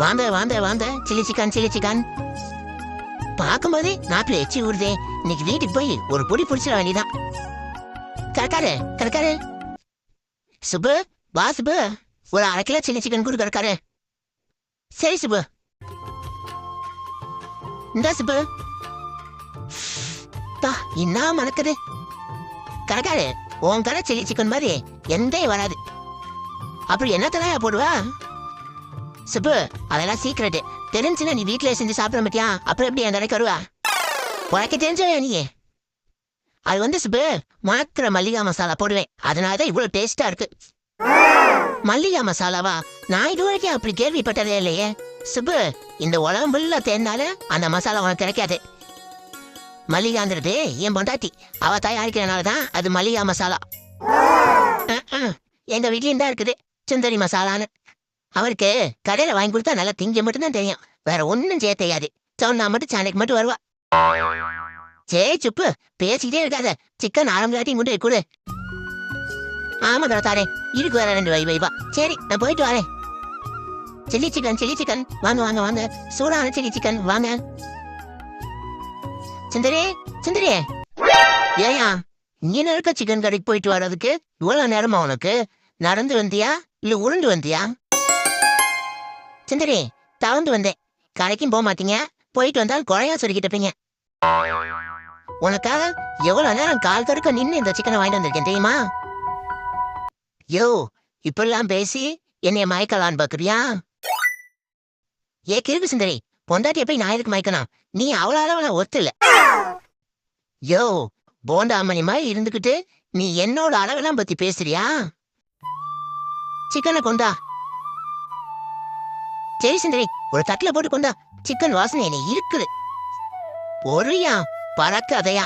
வாந்த வாந்த வாந்த chilli chicken chilli chicken. பார்க்கும்போதே நாக்குல எச்சி ஊறுதே. இன்னைக்கு வீட்டுக்கு போய் ஒரு பொடி பிடிச்சிட வேண்டியதான் கரக்காரு கரக்காரு. சுப்பு வா சுப்பு. ஒரு அரை கிலோ சில்லி சிக்கன் கூட கரக்காரு. சரி சுப்பு. இந்த சுப்பு. பா என்ன மணக்குது? கரக்காரு உன் கடை சில்லி சிக்கன் மாதிரி எந்த வராது. அப்படி என்ன தலையா போடுவா? சுப்பு அதெல்லாம் சீக்கிரட் தெரிஞ்சுன்னா நீ வீட்டிலே செஞ்சு சாப்பிட மாட்டியா அப்புறம் எப்படி என் கடைக்கு வருவா? உனக்கு தெரிஞ்சவே நீ? அது வந்து சுப்பு மணக்கிற மல்லிகா மசாலா போடுவேன். அதனாலதான் இவ்வளவு டேஸ்டா இருக்கு. மல்லிகா மசாலாவா? நான் இது வரைக்கும் அப்படி கேள்விப்பட்டதே இல்லையே. சுப்பு இந்த உலகம் ஃபுல்லா தேர்ந்தால அந்த மசாலா உனக்கு கிடைக்காது. மல்லிகாங்கிறது என் பொண்டாட்டி. அவ தயாரிக்கிறனால தான் அது மல்லிகா மசாலா. எங்க வீட்லயும் தான் இருக்குது. சுந்தரி மசாலான்னு. அவருக்கு கடையில வாங்கி கொடுத்தா நல்லா திங்க மட்டும்தான் தெரியும். வேற ஒன்னும் செய்ய தெரியாது. சொன்னா மட்டும் சாணிக்கு மட்டும் வருவா. சே சுப்பு பேசிக்கிட்டே இருக்காத. சிக்கன் ஆரம்பி கொண்டு போய் கொடு. ஆமா தாரே இருக்கு வேற ரெண்டு வை. வைவா சரி நான் போயிட்டு வரேன். Chilli chicken chilli chicken. வாங்க வாங்க வாங்க. சூடான சில்லி சிக்கன். வாங்க. சுந்தரே சுந்தரே. ஏயா நீ இருக்க சிக்கன் கடைக்கு போயிட்டு வர்றதுக்கு? இவ்வளவு நேரமா உனக்கு? நடந்து வந்தியா? இல்ல உருண்டு வந்தியா? சுந்தரி தவந்து வந்தேன். கடைக்கும் போக மாட்டீங்க. போயிட்டு வந்தால் குழையா சொல்லிக்கிட்டப்பீங்க உனக்காக எவ்வளவு நேரம் கால் கடுக்க நின்னு இந்த சிக்கனை வாங்கிட்டு வந்திருக்கேன் தெரியுமா? யோ இப்பெல்லாம் பேசி என்னைய மயக்கலான்னு பாக்குறியா? ஏ கிருக்கு சுந்தரி பொண்டாட்டிய போய் நான் எதுக்கு மயக்கணும்? நீ அவ்வளவு அளவு ஒத்துல யோ போண்டா மாதிரி இருந்துகிட்டு நீ என்னோட அளவெல்லாம் பத்தி பேசுறியா? சிக்கனை கொண்டா. சரி சுந்தரி ஒரு தட்டுல போட்டு கொண்டா சிக்கன் வாசனை என்னை இருக்குது பொறியா பறக்காதையா.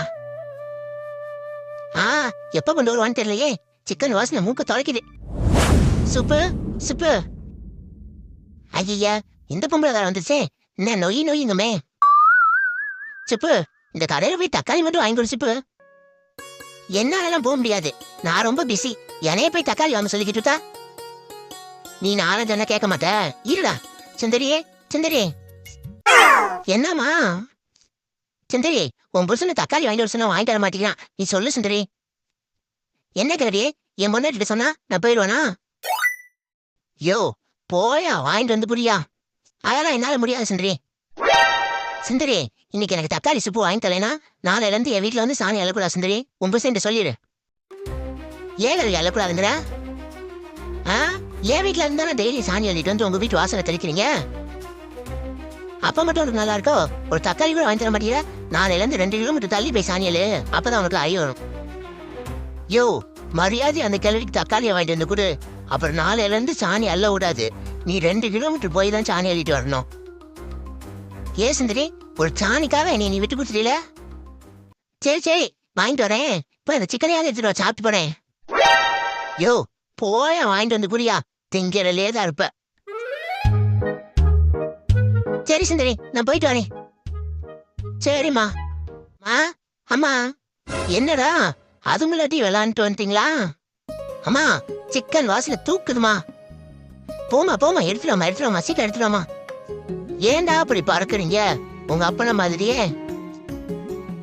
ஆ எப்ப கொண்டு வருவான்னு தெரியலையே. சிக்கன் வாசனை மூக்க தொலைக்குது. சுப்பு சுப்பு. ஐயா இந்த பொம்பளை வேற வந்துச்சே என்ன நொய் நொய்யுங்கமே சுப்பு இந்த கடையில போய் தக்காளி மட்டும் வாங்கி கொடு சுப்பு. என்னாலலாம் போக முடியாது. நான் ரொம்ப பிஸி என்னைய போய் தக்காளி வாங்க சொல்லிக்கிட்டு நீ நானும் சொன்ன கேட்க மாட்ட. இருடா. சுந்தரியே சுந்தரி. என்னம்மா? சுந்தரி உன் புருஷனை தக்காளி வாங்கிட்டு வர சொன்ன வாங்கிட்டு வர மாட்டேங்கிறான் நீ சொல்லு சுந்தரி. என்ன கரடி என் பொண்ணாட்டிட்ட சொன்னா நான் போயிடுவானா? யோ போயா வாங்கிட்டு வந்து புரியா. அதெல்லாம் என்னால முடியாது சுந்தரி. சுந்தரி இன்னைக்கு எனக்கு தக்காளி சுப்பு வாங்கி தரலைனா நாளையில இருந்து என் வீட்டுல வந்து சாணி அழக்கூடாது சுந்தரி. உன் புருஷன் சொல்லிடு. ஏன் அழக்கூடாதுங்கிற ஆ? என் வீட்டுல இருந்தா டெய்லி சாணி அள்ளிட்டு வந்து உங்க வீட்டு வாசனை தெளிக்கிறீங்க? அப்ப மட்டும் உனக்கு நல்லா இருக்கோ? ஒரு தக்காளி கூட வாங்கி தர மாட்டீங்க நாளையில இருந்து ரெண்டு கிலோமீட்டர் தள்ளி போய் சாணியலு அப்பதான் உனக்கு ஐயோ வரும். யோ மரியாதை அந்த கிழவிக்கு தக்காளியை வாங்கிட்டு வந்து கொடு. அப்புறம் நாளையில இருந்து சாணி அள்ள விடாது. நீ ரெண்டு கிலோமீட்டர் போய் தான் சாணி அள்ளிட்டு வரணும். ஏ சுந்தரி ஒரு சாணிக்காக என்னை நீ விட்டு கொடுத்துட்டீல? சரி சரி வாங்கிட்டு வரேன். இப்ப இந்த சிக்கனையாவது எடுத்துட்டு சாப்பிட்டு போறேன். யோ போய வாங்கிட்டு வந்து குடியா. திங்கிறலே தான் இருப்ப சரி சுந்தரி நான் போயிட்டு வரேன். சரிம்மா. மா அம்மா என்னடா? அது முன்னாடி விளாண்டுட்டு வந்துட்டீங்களா? அம்மா சிக்கன் வாசனை தூக்குதுமா போமா போமா எடுத்துடாமா எடுத்துடாமா சீக்கிரம் எடுத்துடாமா ஏன்டா அப்படி பறக்குறீங்க? உங்க அப்பன மாதிரியே.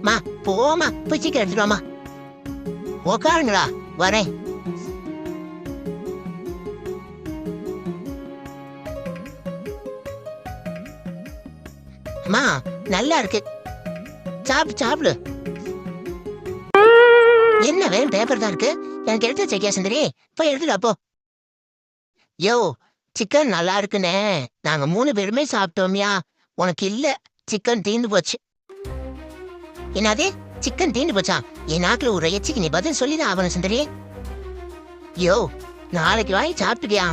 மா போமா போய் சீக்கிரம் எடுத்துடாமா உக்காருங்களா வரேன். அம்மா நல்லா இருக்கு. சாப்பிடு சாப்பிடு. என்ன வேறு பேப்பர் தான் இருக்கு? எனக்கு எடுத்து வச்சிருக்கியா சுந்தரி? போய் எடுத்துட்டு அப்போ போ. யோ சிக்கன் நல்லா இருக்குண்ணே நாங்க மூணு பேருமே சாப்பிட்டோம்யா. உனக்கு இல்ல சிக்கன் தீந்து போச்சு. என்னது? சிக்கன் தீந்து போச்சா? என் நாக்குல ஒரு எச்சிக்கு நீ பதில் சொல்லிதான் ஆகணும் சுந்தரி. யோ நாளைக்கு வாங்கி சாப்பிட்டுக்கியா?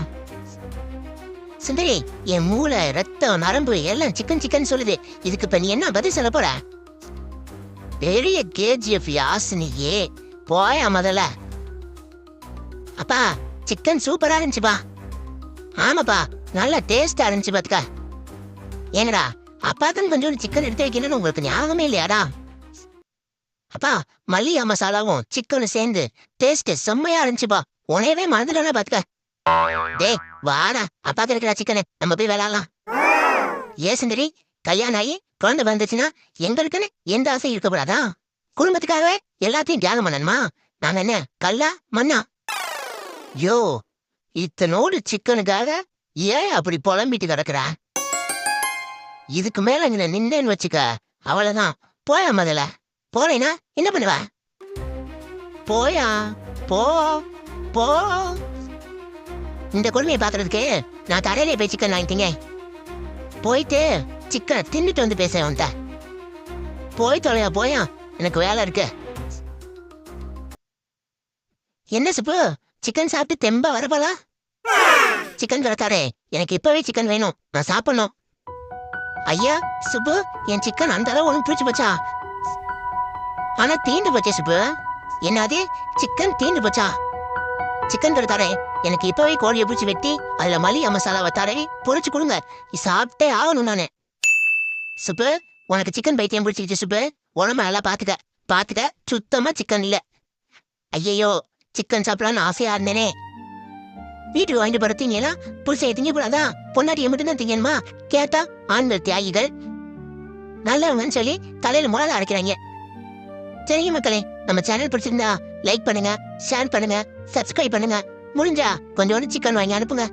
சுந்தரி என் மூளை ரத்தம் நரம்பு எல்லாம் சிக்கன் சிக்கன் சொல்லுது. இதுக்கு இப்ப நீ என்ன பதில் சொல்ல போற? பெரிய கேஜிஎஃப் யாசினியே போயா முதல்ல. அப்பா சிக்கன் சூப்பரா இருந்துச்சுப்பா ஆமாப்பா நல்லா டேஸ்டா இருந்துச்சு பாத்துக்க. ஏங்கடா அப்பாக்குன்னு கொஞ்சம் சிக்கன் எடுத்து வைக்கணும்னு உங்களுக்கு ஞாபகமே இல்லையாடா? அப்பா மல்லிகா மசாலாவும் சிக்கனும் சேர்ந்து டேஸ்ட் செம்மையா இருந்துச்சுப்பா உனையவே மறந்துடலாம் பாத்துக்க. டேய் வாடா. அப்பாக்கு இருக்கிற சிக்கனு. நம்ம போய் விளையாடலாம். ஏன் சுந்தரி? கல்யாணம் ஆகி குழந்தை வந்துச்சுன்னா எங்களுக்குன்னு எந்த ஆசையும் இருக்கக்கூடாதா குடும்பத்துக்காகவே எல்லாத்தையும் தியாகம் பண்ணணுமா? நாங்க என்ன கல்லா மண்ணா? யோ இத்தனோடு சிக்கனுக்காக ஏன் அப்படி புலம்பிட்டு கிடக்குற? இதுக்கு மேல இங்க நின்னேன்னு வச்சுக்க அவ்வளவுதான். போயா முதல்ல? போறேனா? என்ன பண்ணுவ? போயா? போ போ. இந்த கொடுமையை பாக்குறதுக்கு நான் தரையிலே போய் சிக்கன் வாங்கிட்டீங்க. போயிட்டு சிக்கனை தின்னுட்டு வந்து பேச உன்ட்ட போய் தொலையா போயா. எனக்கு வேலை இருக்கு. என்ன சுப்பு? சிக்கன் சாப்பிட்டு தெம்பா வரப்பலா சிக்கன் வரத்தாரே எனக்கு இப்பவே சிக்கன் வேணும். நான் சாப்பிடணும். ஐயா சுப்பு என் சிக்கன் அந்த அளவு உனக்கு பிடிச்சு போச்சா? ஆனா தீண்டு போச்சே சுப்பு. என்னது? சிக்கன் தீண்டு போச்சா? சிக்கன் கடத்தாரே எனக்கு இப்பவே கோழியை பிடிச்சி வெட்டி அதுல மலிய மசாலாவை தடவி பொறிச்சு கொடுங்க. சாப்பிட்டே ஆகணும் நானு. சுப்பு உனக்கு சிக்கன் பைத்தியம் பிடிச்சிக்கிச்சு சுப்பு. உடம்ப நல்லா பாத்துக்க. பாத்துக்க சுத்தமா சிக்கன் இல்ல. ஐயையோ சிக்கன் சாப்பிடலான்னு ஆசையா இருந்தேனே. வீட்டுக்கு வாங்கிட்டு போறீங்களா புருஷை திங்க கூடாதா பொன்னாட்டியை மட்டும் தான் திங்கணுமா? கேட்டா ஆண்கள் தியாகிகள். நல்லவங்கன்னு சொல்லி தலையில முளை அரைக்கிறாங்க. சரிங்க மக்களே நம்ம சேனல் பிடிச்சிருந்தா லைக் பண்ணுங்க ஷேர் பண்ணுங்க சப்ஸ்கிரைப் பண்ணுங்க. முடிஞ்சா கொஞ்சோண்டு சிக்கன் வாங்கி அனுப்புங்க